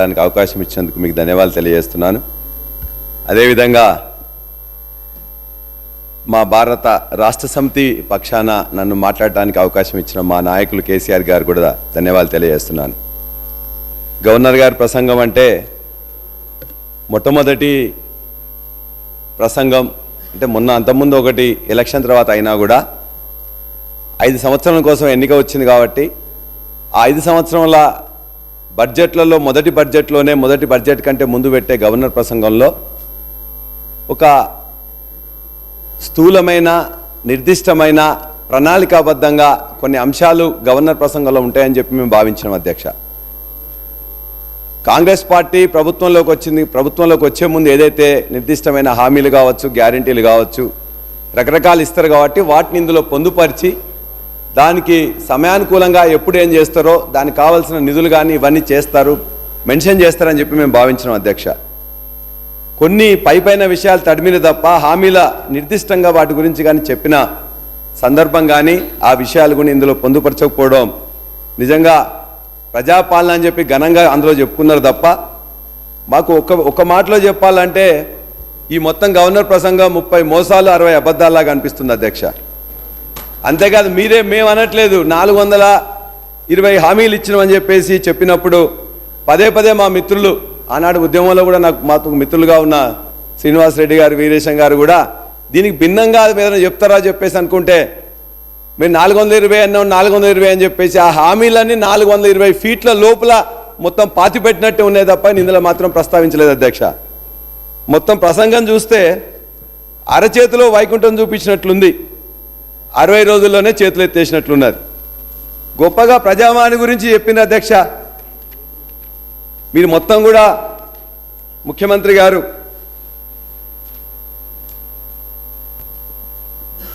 దానికి అవకాశం ఇచ్చినందుకు మీకు ధన్యవాదాలు తెలియజేస్తున్నాను. అదేవిధంగా మా భారత రాష్ట్ర సమితి పక్షాన నన్ను మాట్లాడటానికి అవకాశం ఇచ్చిన మా నాయకులు కేసీఆర్ గారు కూడా ధన్యవాదాలు తెలియజేస్తున్నాను. గవర్నర్ గారి ప్రసంగం అంటే మొట్టమొదటి ప్రసంగం అంటే మొన్న అంతకుముందు ఒకటి ఎలక్షన్ తర్వాత అయినా కూడా ఐదు సంవత్సరాల కోసం ఎన్నిక వచ్చింది కాబట్టి ఆ ఐదు సంవత్సరాల బడ్జెట్లలో మొదటి బడ్జెట్లోనే మొదటి బడ్జెట్ కంటే ముందు పెట్టే గవర్నర్ ప్రసంగంలో ఒక స్థూలమైన నిర్దిష్టమైన ప్రణాళికాబద్ధంగా కొన్ని అంశాలు గవర్నర్ ప్రసంగంలో ఉంటాయని చెప్పి మేము భావించినాం అధ్యక్ష. కాంగ్రెస్ పార్టీ ప్రభుత్వంలోకి వచ్చింది ప్రభుత్వంలోకి వచ్చే ముందు ఏదైతే నిర్దిష్టమైన హామీలు కావచ్చు గ్యారంటీలు కావచ్చు రకరకాలు ఇస్తారు కాబట్టి వాటిని ఇందులో పొందుపరిచి దానికి సమయానుకూలంగా ఎప్పుడు ఏం చేస్తారో దానికి కావాల్సిన నిధులు కానీ ఇవన్నీ చేస్తారు మెన్షన్ చేస్తారని చెప్పి మేము భావించినాం అధ్యక్ష. కొన్ని పై పైన విషయాలు తడిమిన తప్ప హామీల నిర్దిష్టంగా వాటి గురించి కానీ చెప్పిన సందర్భం కానీ ఆ విషయాలు కూడా ఇందులో పొందుపరచకపోవడం నిజంగా ప్రజాపాలన అని చెప్పి ఘనంగా అందులో చెప్పుకున్నారు తప్ప మాకు ఒక ఒక మాటలో చెప్పాలంటే ఈ మొత్తం గవర్నర్ ప్రసంగం ముప్పై మోసాలు అరవై అబద్ధాల్లాగా అనిపిస్తుంది అధ్యక్ష. అంతేకాదు మీరే మేము అనట్లేదు. నాలుగు వందల ఇరవై హామీలు ఇచ్చినామని చెప్పేసి చెప్పినప్పుడు పదే పదే మా మిత్రులు ఆనాడు ఉద్యమంలో కూడా నాకు మాతో మిత్రులుగా ఉన్న శ్రీనివాస్ రెడ్డి గారు వీరేశం గారు కూడా దీనికి భిన్నంగా ఏదైనా చెప్తారా చెప్పేసి అనుకుంటే మీరు నాలుగు వందల ఇరవై అన్నాం నాలుగు వందల ఇరవై అని చెప్పేసి ఆ హామీలన్నీ నాలుగు వందల ఇరవై ఫీట్ల లోపల మొత్తం పాతి పెట్టినట్టు ఉన్నాయి తప్ప ఇందులో మాత్రం ప్రస్తావించలేదు అధ్యక్ష. మొత్తం ప్రసంగం చూస్తే అరచేతిలో వైకుంఠం చూపించినట్లుంది. అరవై రోజుల్లోనే చేతులు ఎత్తేసినట్లున్నది. గొప్పగా ప్రజావాణి గురించి చెప్పిన అధ్యక్ష. మీరు మొత్తం కూడా ముఖ్యమంత్రి గారు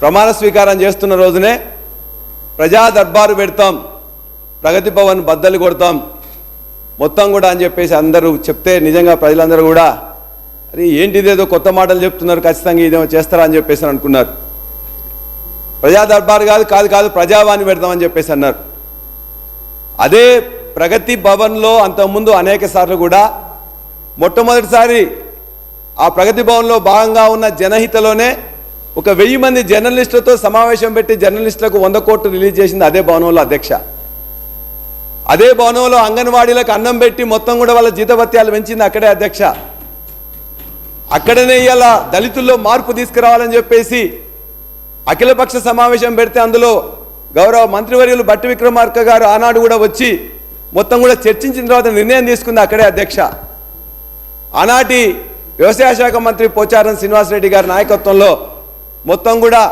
ప్రమాణ స్వీకారం చేస్తున్న రోజునే ప్రజా దర్బారు పెడతాం ప్రగతి భవన్ బద్దలు కొడతాం మొత్తం కూడా అని చెప్పేసి అందరూ చెప్తే నిజంగా ప్రజలందరూ కూడా అరే ఏంటిదేదో కొత్త మాటలు చెప్తున్నారు ఖచ్చితంగా ఇదేమో చేస్తారా? అని చెప్పేసి అనుకున్నారు. ప్రజా దర్బార్ కాదు కాదు కాదు ప్రజావాణి పెడతామని చెప్పేసి అన్నారు. అదే ప్రగతి భవన్లో అంతకుముందు అనేక సార్లు కూడా మొట్టమొదటిసారి ఆ ప్రగతి భవన్లో భాగంగా ఉన్న జనహితలోనే ఒక వెయ్యి మంది జర్నలిస్టులతో సమావేశం పెట్టి జర్నలిస్టులకు వంద కోట్లు రిలీజ్ చేసింది అదే భవనంలో అధ్యక్ష. అదే భవనంలో అంగన్వాడీలకు అన్నం పెట్టి మొత్తం కూడా వాళ్ళ జీతభత్యాలు పెంచింది అక్కడే అధ్యక్ష. అక్కడనే ఇవాళ దళితుల్లో మార్పు తీసుకురావాలని చెప్పేసి అఖిలపక్ష సమావేశం పెడితే అందులో గౌరవ మంత్రివర్యులు బట్టి విక్రమార్క గారు ఆనాడు కూడా వచ్చి మొత్తం కూడా చర్చించిన తర్వాత నిర్ణయం తీసుకుంది అక్కడే అధ్యక్ష. ఆనాటి వ్యవసాయ శాఖ మంత్రి పోచారం శ్రీనివాసరెడ్డి గారి నాయకత్వంలో మొత్తం కూడా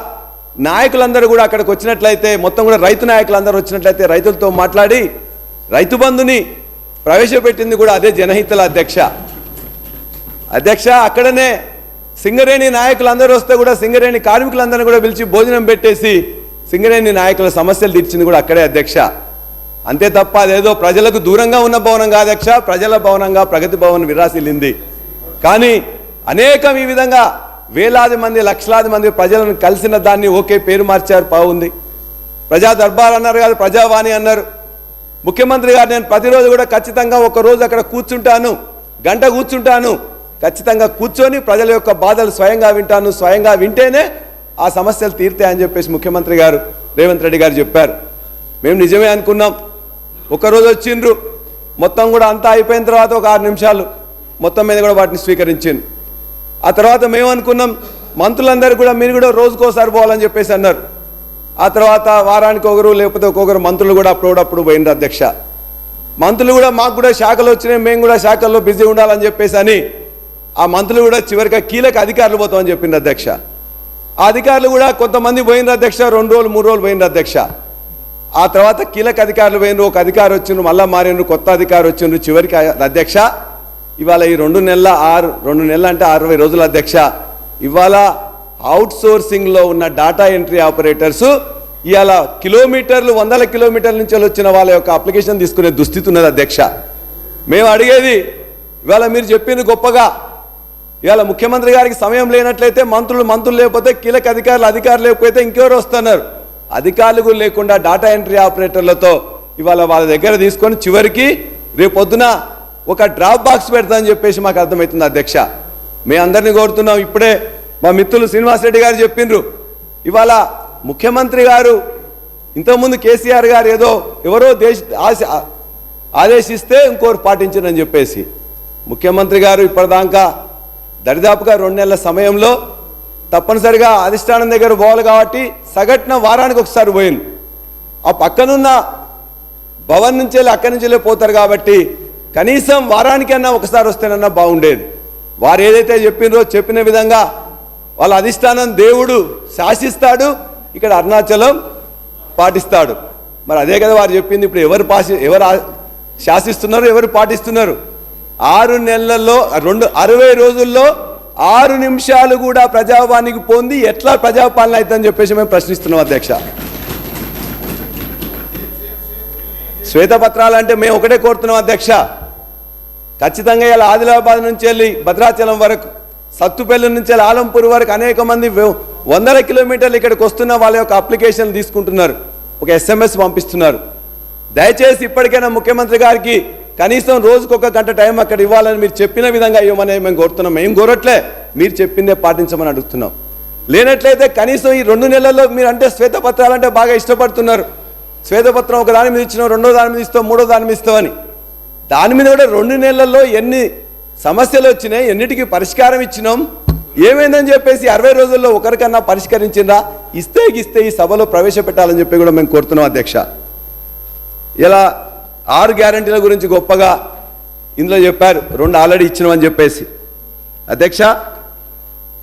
నాయకులందరూ కూడా అక్కడికి వచ్చినట్లయితే మొత్తం కూడా రైతు నాయకులందరూ వచ్చినట్లయితే రైతులతో మాట్లాడి రైతు బంధుని ప్రవేశపెట్టింది కూడా అదే జనహితల అధ్యక్ష. అధ్యక్ష అక్కడనే సింగరేణి నాయకులందరూ వస్తే కూడా సింగరేణి కార్మికులందరినీ కూడా పిలిచి భోజనం పెట్టేసి సింగరేణి నాయకుల సమస్యలు తీర్చింది కూడా అక్కడే అధ్యక్ష. అంతే తప్ప అదేదో ప్రజలకు దూరంగా ఉన్న భవనం కాదు అధ్యక్ష ప్రజల భవనంగా ప్రగతి భవన్ విరాసిల్లింది. కానీ అనేకం ఈ విధంగా వేలాది మంది లక్షలాది మంది ప్రజలను కలిసిన దాన్ని ఓకే పేరు మార్చారు బాగుంది. ప్రజా దర్బార్ అన్నారు కాదు ప్రజావాణి అన్నారు. ముఖ్యమంత్రి గారు నేను ప్రతిరోజు కూడా ఖచ్చితంగా ఒక రోజు అక్కడ కూర్చుంటాను గంట కూర్చుంటాను. ఖచ్చితంగా కూర్చొని ప్రజల యొక్క బాధలు స్వయంగా వింటాను స్వయంగా వింటేనే ఆ సమస్యలు తీరుతాయని చెప్పేసి ముఖ్యమంత్రి గారు రేవంత్ రెడ్డి గారు చెప్పారు. మేము నిజమే అనుకున్నాం. ఒకరోజు వచ్చిండ్రు. మొత్తం కూడా అంతా అయిపోయిన తర్వాత ఒక ఆరు నిమిషాలు మొత్తం మీద కూడా వాటిని స్వీకరించింది ఆ తర్వాత మేము అనుకున్నాం మంత్రులందరూ కూడా మీరు కూడా రోజుకోసారి పోవాలని చెప్పేసి అన్నారు. ఆ తర్వాత వారానికి ఒకరు లేకపోతే ఒక్కొక్కరు మంత్రులు కూడా అప్పుడప్పుడు పోయినారు అధ్యక్ష. మంత్రులు కూడా మాకు కూడా శాఖలు వచ్చినాయి మేము కూడా శాఖల్లో బిజీ ఉండాలని చెప్పేసి అని ఆ మంత్రులు కూడా చివరిగా కీలక అధికారులు పోతామని చెప్పింది అధ్యక్ష. ఆ అధికారులు కూడా కొంతమంది పోయినారు అధ్యక్ష రెండు రోజులు మూడు రోజులు పోయినారు అధ్యక్ష. ఆ తర్వాత కీలక అధికారులు పోయినరు ఒక అధికారి వచ్చిండ్రు మళ్ళా మారిండ్రు కొత్త అధికారి వచ్చిండ్రు చివరికి అధ్యక్ష. ఇవాళ ఈ రెండు నెలల ఆరు రెండు నెలలు అంటే అరవై రోజుల అధ్యక్ష. ఇవాళ అవుట్ సోర్సింగ్లో ఉన్న డాటా ఎంట్రీ ఆపరేటర్స్ ఇవాళ కిలోమీటర్లు వందల కిలోమీటర్ల నుంచి వచ్చిన వాళ్ళ యొక్క అప్లికేషన్ తీసుకునే దుస్థితి ఉన్నది అధ్యక్ష. మేము అడిగేది ఇవాళ మీరు చెప్పింది గొప్పగా ఇవాళ ముఖ్యమంత్రి గారికి సమయం లేనట్లయితే మంత్రులు మంత్రులు లేకపోతే కీలక అధికారులు అధికారులు లేకపోతే ఇంకెవరు వస్తున్నారు? అధికారులు కూడా లేకుండా డాటా ఎంట్రీ ఆపరేటర్లతో ఇవాళ వాళ్ళ దగ్గర తీసుకొని చివరికి రేపు పొద్దున ఒక డ్రాప్ బాక్స్ పెడతామని చెప్పేసి మాకు అర్థమవుతుంది అధ్యక్ష. మీ అందరినీ కోరుతున్నాం. ఇప్పుడే మా మిత్రులు శ్రీనివాసరెడ్డి గారు చెప్పిండ్రు ఇవాళ ముఖ్యమంత్రి గారు ఇంతకుముందు కేసీఆర్ గారు ఏదో ఎవరో దేశ ఆదేశిస్తే ఇంకోరు పాటించరని చెప్పేసి ముఖ్యమంత్రి గారు ఇప్పటిదాకా దరిదాపుగా రెండు నెలల సమయంలో తప్పనిసరిగా అధిష్టానం దగ్గర పోవాలి కాబట్టి సగటున వారానికి ఒకసారి పోయింది ఆ పక్కనున్న భవన్ నుంచి వెళ్ళి అక్కడి నుంచి వెళ్ళి పోతారు కాబట్టి కనీసం వారానికన్నా ఒకసారి వస్తేనన్నా బాగుండేది. వారు ఏదైతే చెప్పినరో చెప్పిన విధంగా వాళ్ళ అధిష్టానం దేవుడు శాసిస్తాడు ఇక్కడ అరుణాచలం పాటిస్తాడు. మరి అదే కదా వారు చెప్పింది ఇప్పుడు ఎవరు పాసి ఎవరు శాసిస్తున్నారు ఎవరు పాటిస్తున్నారు? ఆరు నెలల్లో రెండు అరవై రోజుల్లో ఆరు నిమిషాలు కూడా ప్రజావానికి పొంది ఎట్లా ప్రజాపాలన అవుతుందని చెప్పేసి మేము ప్రశ్నిస్తున్నాం అధ్యక్ష. శ్వేతపత్రాలు అంటే మేము ఒకటే కోరుతున్నాం అధ్యక్ష. ఖచ్చితంగా ఇలా ఆదిలాబాద్ నుంచి వెళ్ళి భద్రాచలం వరకు సత్తుపల్లి నుంచి వెళ్ళి ఆలంపూర్ వరకు అనేక మంది వందల కిలోమీటర్లు ఇక్కడికి వస్తున్న వాళ్ళ యొక్క అప్లికేషన్ తీసుకుంటున్నారు. ఒక ఎస్ఎంఎస్ పంపిస్తున్నారు. దయచేసి ఇప్పటికైనా ముఖ్యమంత్రి గారికి కనీసం రోజుకు ఒక గంట టైం అక్కడ ఇవ్వాలని మీరు చెప్పిన విధంగా ఇవ్వమని మేము కోరుతున్నాం. మేము కోరట్లే మీరు చెప్పిందే పాటించమని అడుగుతున్నాం. లేనట్లయితే కనీసం ఈ రెండు నెలల్లో మీరు అంటే శ్వేతపత్రాలు అంటే బాగా ఇష్టపడుతున్నారు. శ్వేతపత్రం ఒక దాని మీద ఇచ్చినాం రెండో దాని మీద ఇస్తాం మూడో దాని మీద ఇస్తామని దాని మీద కూడా రెండు నెలల్లో ఎన్ని సమస్యలు వచ్చినాయి ఎన్నిటికీ పరిష్కారం ఇచ్చినాం ఏమైందని చెప్పేసి అరవై రోజుల్లో ఒకరికన్నా పరిష్కరించిందా? ఇస్తే ఇస్తే ఈ సభలో ప్రవేశపెట్టాలని చెప్పి కూడా మేము కోరుతున్నాం అధ్యక్ష. ఇలా ఆరు గ్యారంటీల గురించి గొప్పగా ఇందులో చెప్పారు. రెండు ఆల్రెడీ ఇచ్చినవని చెప్పేసి. అధ్యక్ష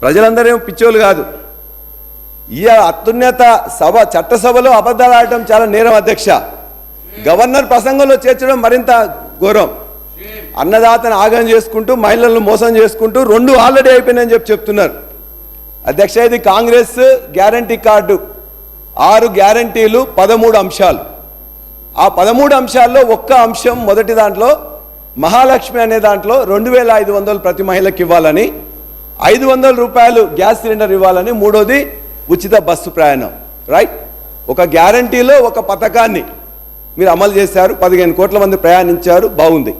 ప్రజలందరూ ఏమో పిచ్చోళ్ళు కాదు. ఈ అత్యున్నత సభ చట్టసభలో అబద్ధాలు ఆడటం చాలా నేరం అధ్యక్ష. గవర్నర్ ప్రసంగంలో చేర్చడం మరింత ఘోరం. అన్నదాతను ఆగం చేసుకుంటూ మహిళలను మోసం చేసుకుంటూ రెండు ఆల్రెడీ అయిపోయినాయని చెప్పి చెప్తున్నారు. అధ్యక్ష ఇది కాంగ్రెస్ గ్యారంటీ కార్డు. ఆరు గ్యారంటీలు పదమూడు అంశాలు. ఆ పదమూడు అంశాల్లో ఒక్క అంశం మొదటి దాంట్లో మహాలక్ష్మి అనే దాంట్లో రెండు వేల ఐదు వందలు ప్రతి మహిళకి ఇవ్వాలని ఐదు వందల రూపాయలు గ్యాస్ సిలిండర్ ఇవ్వాలని మూడోది ఉచిత బస్సు ప్రయాణం. రైట్ ఒక గ్యారంటీలో ఒక పథకాన్ని మీరు అమలు చేశారు పదిహేను కోట్ల మంది ప్రయాణించారు బాగుంది.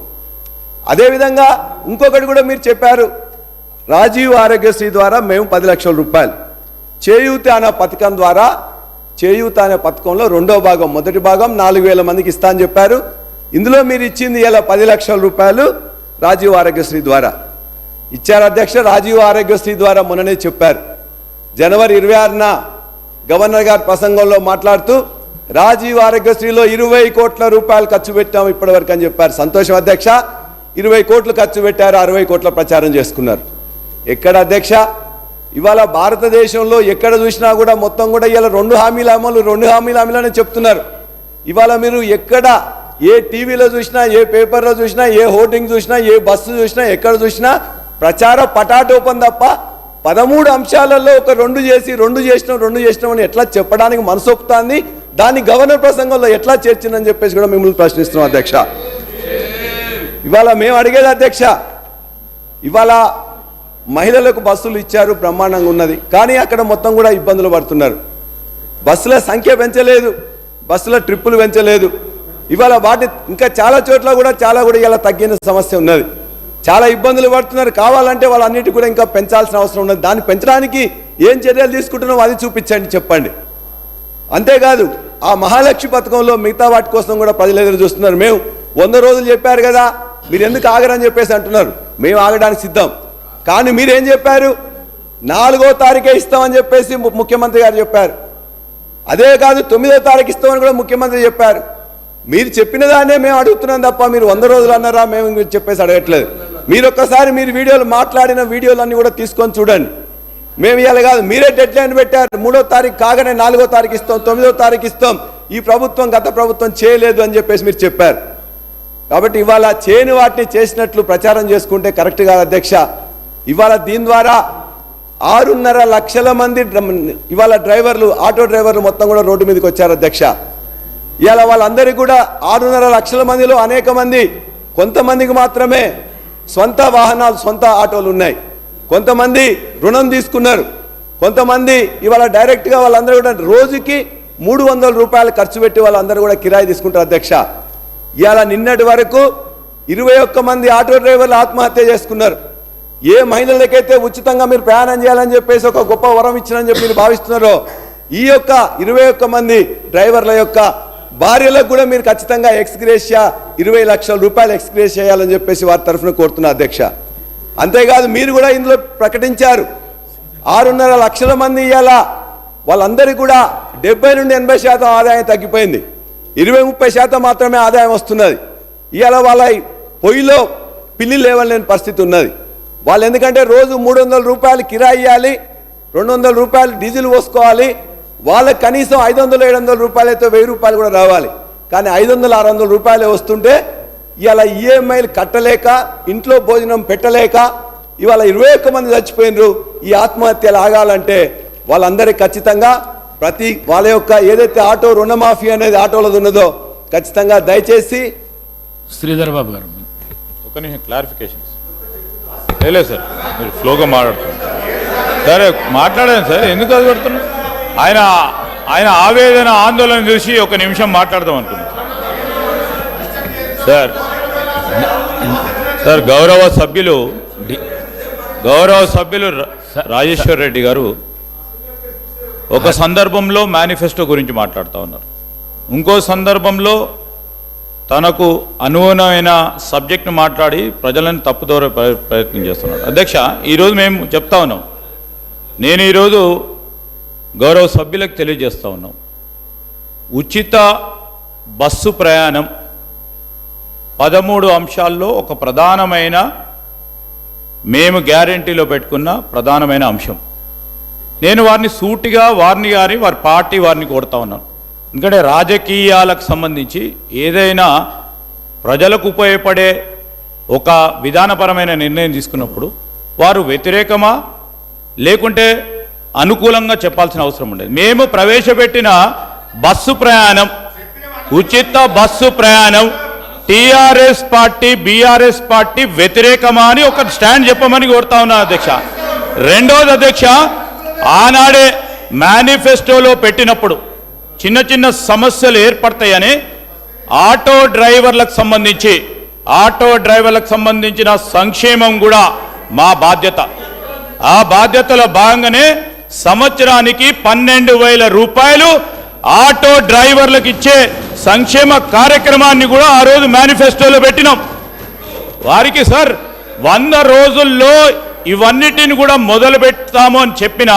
అదేవిధంగా ఇంకొకటి కూడా మీరు చెప్పారు రాజీవ్ ఆరోగ్యశ్రీ ద్వారా మేము పది లక్షల రూపాయలు. చేయూత అనే పథకం ద్వారా చేయూత అనే పథకంలో రెండో భాగం మొదటి భాగం నాలుగు వేల మందికి ఇస్తా అని చెప్పారు. ఇందులో మీరు ఇచ్చింది ఇలా పది లక్షల రూపాయలు రాజీవ్ ఆరోగ్యశ్రీ ద్వారా. ఇచ్చారు అధ్యక్ష రాజీవ్ ఆరోగ్యశ్రీ ద్వారా మొన్ననే చెప్పారు. జనవరి ఇరవై ఆరున గవర్నర్ గారి ప్రసంగంలో మాట్లాడుతూ రాజీవ్ ఆరోగ్యశ్రీలో ఇరవై కోట్ల రూపాయలు ఖర్చు పెట్టాం ఇప్పటివరకు అని చెప్పారు. సంతోషం అధ్యక్ష ఇరవై కోట్లు ఖర్చు పెట్టారు అరవై కోట్ల ప్రచారం చేసుకున్నారు. ఎక్కడ అధ్యక్ష? ఇవాళ భారతదేశంలో ఎక్కడ చూసినా కూడా మొత్తం కూడా ఇవాళ రెండు హామీల అమలు రెండు హామీల అమలు చెప్తున్నారు. ఇవాళ మీరు ఎక్కడ ఏ టీవీలో చూసినా ఏ పేపర్లో చూసినా ఏ హోర్డింగ్ చూసినా ఏ బస్సు చూసినా ఎక్కడ చూసినా ప్రచార పటాటోపం తప్ప పదమూడు అంశాలలో ఒక రెండు చేసి రెండు చేసినాం రెండు చేసినాం అని ఎట్లా చెప్పడానికి మనసొప్పుతాంది దాన్ని గవర్నర్ ప్రసంగంలో ఎట్లా చేర్చిందని చెప్పేసి కూడా మిమ్మల్ని ప్రశ్నిస్తున్నాం అధ్యక్ష. ఇవాళ మేము అడిగేది అధ్యక్ష ఇవాళ మహిళలకు బస్సులు ఇచ్చారు బ్రహ్మాండంగా ఉన్నది. కానీ అక్కడ మొత్తం కూడా ఇబ్బందులు పడుతున్నారు. బస్సుల సంఖ్య పెంచలేదు బస్సుల ట్రిప్పులు పెంచలేదు. ఇవాళ వాటి ఇంకా చాలా చోట్ల కూడా చాలా కూడా ఇలా తగ్గిన సమస్య ఉన్నది. చాలా ఇబ్బందులు పడుతున్నారు. కావాలంటే వాళ్ళన్నిటి కూడా ఇంకా పెంచాల్సిన అవసరం ఉన్నది. దాన్ని పెంచడానికి ఏం చర్యలు తీసుకుంటున్నామో అది చూపించండి చెప్పండి. అంతేకాదు ఆ మహాలక్ష్మి పథకంలో మిగతా వాటి కోసం కూడా ప్రజలు ఎదురు చూస్తున్నారు. మేము వంద రోజులు చెప్పారు కదా మీరు ఎందుకు ఆగరని చెప్పేసి అంటున్నారు. మేము ఆగడానికి సిద్ధం. కానీ మీరేం చెప్పారు? నాలుగో తారీఖే ఇస్తామని చెప్పేసి ముఖ్యమంత్రి గారు చెప్పారు. అదే కాదు తొమ్మిదో తారీఖు ఇస్తామని కూడా ముఖ్యమంత్రి చెప్పారు. మీరు చెప్పిన దాన్నే మేము అడుగుతున్నాం తప్ప మీరు వంద రోజులు అన్నారా మేము చెప్పేసి అడగట్లేదు. మీరు ఒక్కసారి మీరు వీడియోలు మాట్లాడిన వీడియోలన్నీ కూడా తీసుకొని చూడండి. మేము ఇవ్వాలి కాదు మీరే డెడ్ లైన్ పెట్టారు. మూడో తారీఖు కాగానే నాలుగో తారీఖు ఇస్తాం తొమ్మిదో తారీఖు ఇస్తాం. ఈ ప్రభుత్వం గత ప్రభుత్వం చేయలేదు అని చెప్పేసి మీరు చెప్పారు. కాబట్టి ఇవాళ చేయని వాటిని చేసినట్లు ప్రచారం చేసుకుంటే కరెక్ట్ కాదు అధ్యక్ష. ఇవాళ దీని ద్వారా ఆరున్నర లక్షల మంది ఇవాళ డ్రైవర్లు ఆటో డ్రైవర్లు మొత్తం కూడా రోడ్డు మీదకి వచ్చారు అధ్యక్ష. ఇవాళ వాళ్ళందరికీ కూడా ఆరున్నర లక్షల మందిలో అనేక మంది కొంతమందికి మాత్రమే సొంత వాహనాలు సొంత ఆటోలు ఉన్నాయి. కొంతమంది రుణం తీసుకున్నారు. కొంతమంది ఇవాళ డైరెక్ట్గా వాళ్ళందరూ కూడా రోజుకి మూడు వందల రూపాయలు ఖర్చు పెట్టి వాళ్ళందరూ కూడా కిరాయి తీసుకుంటారు అధ్యక్ష. ఇవాళ నిన్నటి వరకు ఇరవై ఒక్క మంది ఆటో డ్రైవర్లు ఆత్మహత్య చేసుకున్నారు. ఏ మహిళలకైతే ఉచితంగా మీరు ప్రయాణం చేయాలని చెప్పేసి ఒక గొప్ప వరం ఇచ్చినని చెప్పి మీరు భావిస్తున్నారో ఈ యొక్క ఇరవై ఒక్క మంది డ్రైవర్ల యొక్క భార్యలకు కూడా మీరు ఖచ్చితంగా ఎక్స్గ్రేషియా ఇరవై లక్షల రూపాయలు ఎక్స్గ్రేస్ చేయాలని చెప్పేసి వారి తరఫున కోరుతున్నా అధ్యక్ష. అంతేకాదు మీరు కూడా ఇందులో ప్రకటించారు ఆరున్నర లక్షల మంది ఇవాళ వాళ్ళందరికీ కూడా డెబ్బై నుండి ఎనభై శాతం ఆదాయం తగ్గిపోయింది. ఇరవై ముప్పై శాతం మాత్రమే ఆదాయం వస్తున్నది. ఇవాళ వాళ్ళ పొయ్యిలో పిల్లి లేవలేని పరిస్థితి ఉన్నది. వాళ్ళు ఎందుకంటే రోజు మూడు వందల రూపాయలు కిరాయి ఇవ్వాలి రెండు వందల రూపాయలు డీజిల్ పోసుకోవాలి వాళ్ళకి కనీసం ఐదు వందలు ఏడు వందల రూపాయలు అయితే వెయ్యి రూపాయలు కూడా రావాలి. కానీ ఐదు వందలు ఆరు వందల రూపాయలే వస్తుంటే ఇవాళ ఈఎంఐలు కట్టలేక ఇంట్లో భోజనం పెట్టలేక ఇవాళ ఇరవై ఒక్క మంది చచ్చిపోయినరు ఈ ఆత్మహత్యలు ఆగాలంటే వాళ్ళందరికీ ఖచ్చితంగా ప్రతి వాళ్ళ యొక్క ఏదైతే ఆటో రుణమాఫీ అనేది ఆటోలది ఉన్నదో ఖచ్చితంగా దయచేసి శ్రీధర్ బాబు గారు. ఒక నిమిషం క్లారిఫికేషన్ లేదు సార్ మీరు ఫ్లోగా మాట్లాడుతున్నారు. సరే మాట్లాడాను సార్ ఎందుకు అది పెడుతున్నారు? ఆయన ఆయన ఆవేదన ఆందోళన చూసి ఒక నిమిషం మాట్లాడదాం అనుకున్నాను సార్ సార్ గౌరవ సభ్యులు గౌరవ సభ్యులు రాజేశ్వర్ రెడ్డి గారు ఒక సందర్భంలో మేనిఫెస్టో గురించి మాట్లాడుతూ ఉన్నారు. ఇంకో సందర్భంలో తనకు అనుగుణమైన సబ్జెక్ట్ను మాట్లాడి ప్రజలను తప్పుదోర ప్రయత్నం చేస్తున్నాడు. అధ్యక్ష ఈరోజు మేము చెప్తా ఉన్నాం. నేను ఈరోజు గౌరవ సభ్యులకు తెలియజేస్తా ఉన్నాం. ఉచిత బస్సు ప్రయాణం పదమూడు అంశాల్లో ఒక ప్రధానమైన మేము గ్యారంటీలో పెట్టుకున్న ప్రధానమైన అంశం. నేను వారిని సూటిగా వారిని గాని వారి పార్టీ వారిని కోరుతా ఉన్నాను. ఎందుకంటే రాజకీయాలకు సంబంధించి ఏదైనా ప్రజలకు ఉపయోగపడే ఒక విధానపరమైన నిర్ణయం తీసుకున్నప్పుడు వారు వ్యతిరేకమా? లేకుంటే అనుకూలంగా చెప్పాల్సిన అవసరం ఉండేది. మేము ప్రవేశపెట్టిన బస్సు ప్రయాణం ఉచిత బస్సు ప్రయాణం టీఆర్ఎస్ పార్టీ బీఆర్ఎస్ పార్టీ వ్యతిరేకమా అని ఒక స్టాండ్ చెప్పమని కోరుతా ఉన్నాను అధ్యక్ష. రెండోది అధ్యక్ష ఆనాడే మేనిఫెస్టోలో పెట్టినప్పుడు చిన్న చిన్న సమస్యలు ఏర్పడతాయని ఆటో డ్రైవర్లకు సంబంధించి ఆటో డ్రైవర్లకు సంబంధించిన సంక్షేమం కూడా మా బాధ్యత. ఆ బాధ్యతలో భాగంగానే సంవత్సరానికి పన్నెండు వేల రూపాయలు ఆటో డ్రైవర్లకు ఇచ్చే సంక్షేమ కార్యక్రమాన్ని కూడా ఆ రోజు మేనిఫెస్టోలో పెట్టినాం. వారికి సార్ వంద రోజుల్లో ఇవన్నిటిని కూడా మొదలు పెడతాము అని చెప్పిన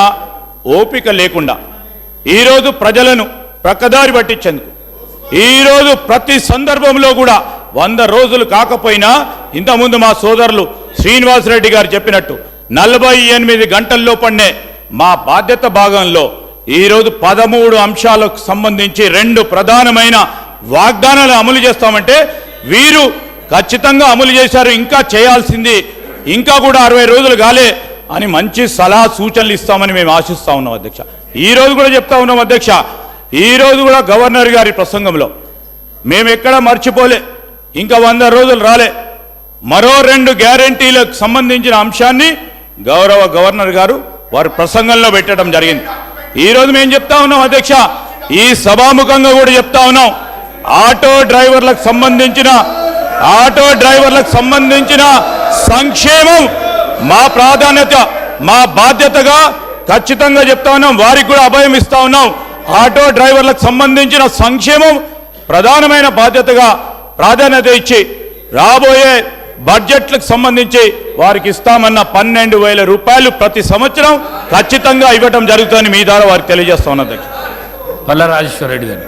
ఓపిక లేకుండా. ఈరోజు ప్రజలను ప్రక్కదారి పట్టించేందుకు. ఈరోజు ప్రతి సందర్భంలో కూడా వంద రోజులు కాకపోయినా ఇంతకుముందు మా సోదరులు శ్రీనివాసరెడ్డి గారు చెప్పినట్టు నలభై ఎనిమిది గంటల్లో పన్నే మా బాధ్యత భాగంలో ఈరోజు పదమూడు అంశాలకు సంబంధించి రెండు ప్రధానమైన వాగ్దానాలు అమలు చేస్తామంటే వీరు ఖచ్చితంగా అమలు చేశారు ఇంకా చేయాల్సింది ఇంకా కూడా అరవై రోజులు కాలే అని మంచి సలహా సూచనలు ఇస్తామని మేము ఆశిస్తా ఉన్నాం అధ్యక్ష. ఈ రోజు కూడా చెప్తా ఉన్నాం అధ్యక్ష ఈ రోజు కూడా గవర్నర్ గారి ప్రసంగంలో మేము ఎక్కడ మర్చిపోలే ఇంకా వంద రోజులు రాలే. మరో రెండు గ్యారంటీలకు సంబంధించిన అంశాన్ని గౌరవ గవర్నర్ గారు వారి ప్రసంగంలో పెట్టడం జరిగింది. ఈరోజు మేము చెప్తా ఉన్నాం అధ్యక్ష ఈ సభాముఖంగా కూడా చెప్తా ఉన్నాం. ఆటో డ్రైవర్లకు సంబంధించిన ఆటో డ్రైవర్లకు సంబంధించిన సంక్షేమం మా ప్రాధాన్యత మా బాధ్యతగా ఖచ్చితంగా చెప్తా ఉన్నాం. వారికి కూడా అభయం ఇస్తా ఉన్నాం. ఆటో డ్రైవర్లకు సంబంధించిన సంక్షేమం ప్రధానమైన బాధ్యతగా ప్రాధాన్యత ఇచ్చి రాబోయే బడ్జెట్లకు సంబంధించి వారికి ఇస్తామన్న పన్నెండు వేల రూపాయలు ప్రతి సంవత్సరం ఖచ్చితంగా ఇవ్వటం జరుగుతుందని మీ ద్వారా వారికి తెలియజేస్తా ఉన్నది పల్ల రాజేశ్వర రెడ్డి గారు.